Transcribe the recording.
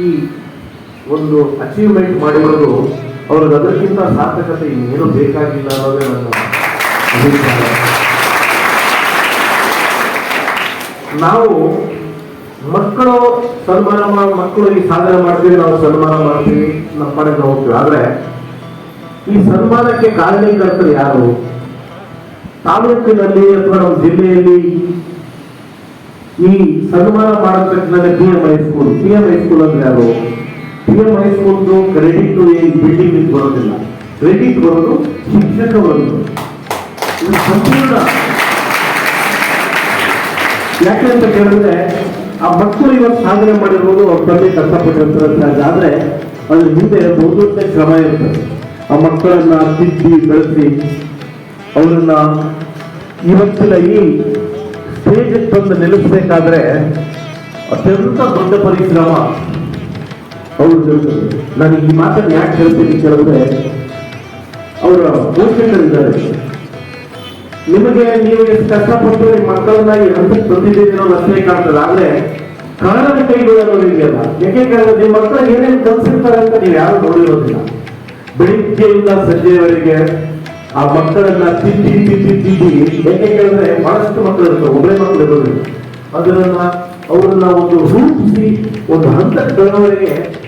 ಈ ಒಂದು ಅಚೀವ್ಮೆಂಟ್ ಮಾಡಿರೋದು ಅವ್ರಿಗೆ ಅದಕ್ಕಿಂತ ಸಾರ್ಥಕತೆ ಇನ್ನೇನು ಬೇಕಾಗಿಲ್ಲ ಅನ್ನೋದೇ ನನ್ನ ಅಭಿಪ್ರಾಯ. ನಾವು ಮಕ್ಕಳು ಸನ್ಮಾನ ಮಾಡಿ ಮಕ್ಕಳು ಈ ಸಾಧನೆ ಮಾಡ್ತೀವಿ, ನಾವು ಸನ್ಮಾನ ಮಾಡ್ತೀವಿ, ನಮ್ಮ ಪಡೆಗೆ ಹೋಗ್ತೀವಿ. ಆದ್ರೆ ಈ ಸನ್ಮಾನಕ್ಕೆ ಕಾರಣೀಕರ್ತರು ಯಾರು? ತಾಲೂಕಿನಲ್ಲಿ ಅಥವಾ ನಮ್ಮ ಜಿಲ್ಲೆಯಲ್ಲಿ ಈ ಸನ್ಮಾನ ಮಾಡತಕ್ಕಂಥ P M high school P M high school ಅಂದ್ರೆ ಯಾರು? ಪಿ ಎಂ ಹೈಸ್ಕೂಲ್ದು ಕ್ರೆಡಿಟ್ ಏನು ಬಿಲ್ಡಿಂಗ್ ಬರೋದಿಲ್ಲ. ಕ್ರೆಡಿಟ್ ಬರೋದು ಶಿಕ್ಷಕ ಬರೋದು ಇದು ಯಾಕೆ ಅಂತ ಕೇಳಿದ್ರೆ, ಆ ಮಕ್ಕಳು ಇವತ್ತು ಸಾಧನೆ ಮಾಡಿರ್ಬೋದು ಅವ್ರ ತಂದೆ ಕಷ್ಟಪಟ್ಟಿರ್ತಾರೆ. ಆದ್ರೆ, ಅದ್ರ ಹಿಂದೆ ಬಹುದೊಡ್ಡ ಕ್ರಮ ಇರ್ತದೆ ಆ ಮಕ್ಕಳನ್ನ ತಿದ್ದಿ, ಬೆಳೆಸಿ, ಅವರನ್ನ ಇವತ್ತಿನ ಈ ಸ್ಟೇಜ್ ತಂದು ನಿಲ್ಲಿಸಬೇಕಾದ್ರೆ ಅತ್ಯಂತ ದೊಡ್ಡ ಪರಿಶ್ರಮ. ಅವರು ಇರ್ತದೆ ನಾನು ಈ ಮಾತನ್ನು ಯಾಕೆ ಹೇಳ್ತೀನಿ ಕೇಳಿದ್ರೆ, ಅವರ ಪೋಷಕರಿದ್ದಾರೆ. ನಿಮಗೆ ನೀವು ಎಷ್ಟು ಕಷ್ಟಪಟ್ಟು ನಿಮ್ಮ ಮಕ್ಕಳನ್ನ ಈ ಹಂತಕ್ಕೆ ಬಂದಿದ್ದೀರಿ ಅನ್ನೋ ಅಷ್ಟೇ ಕಾಣ್ತದೆ. ಆದ್ರೆ ಕಾರಣದ ಕೈಗೊಳ್ಳೋದು ಇದೆಯಲ್ಲ ಯಾಕೆ ಕೇಳಿದ್ರೆ ನಿಮ್ಮ ಮಕ್ಕಳು ಏನೇನು ಕಲಿಸಿರ್ತಾರೆ ಅಂತ ನೀವು ಯಾರು ನೋಡಿರೋದಿಲ್ಲ. ಬೆಳಿಗ್ಗೆಯಿಂದ ಸಂಜೆಯವರೆಗೆ ಆ ಮಕ್ಕಳನ್ನ ತಿದ್ದಿ ತಿದ್ದಿ ತಿದ್ದಿ ಯಾಕೆ ಕೇಳಿದ್ರೆ ಬಹಳಷ್ಟು ಮಕ್ಕಳು ಇರ್ತವೆ ಅವರನ್ನ ಒಂದು ರೂಪಿಸಿ ಒಂದು ಶಿಕ್ಷಕರ ಪಾತ್ರ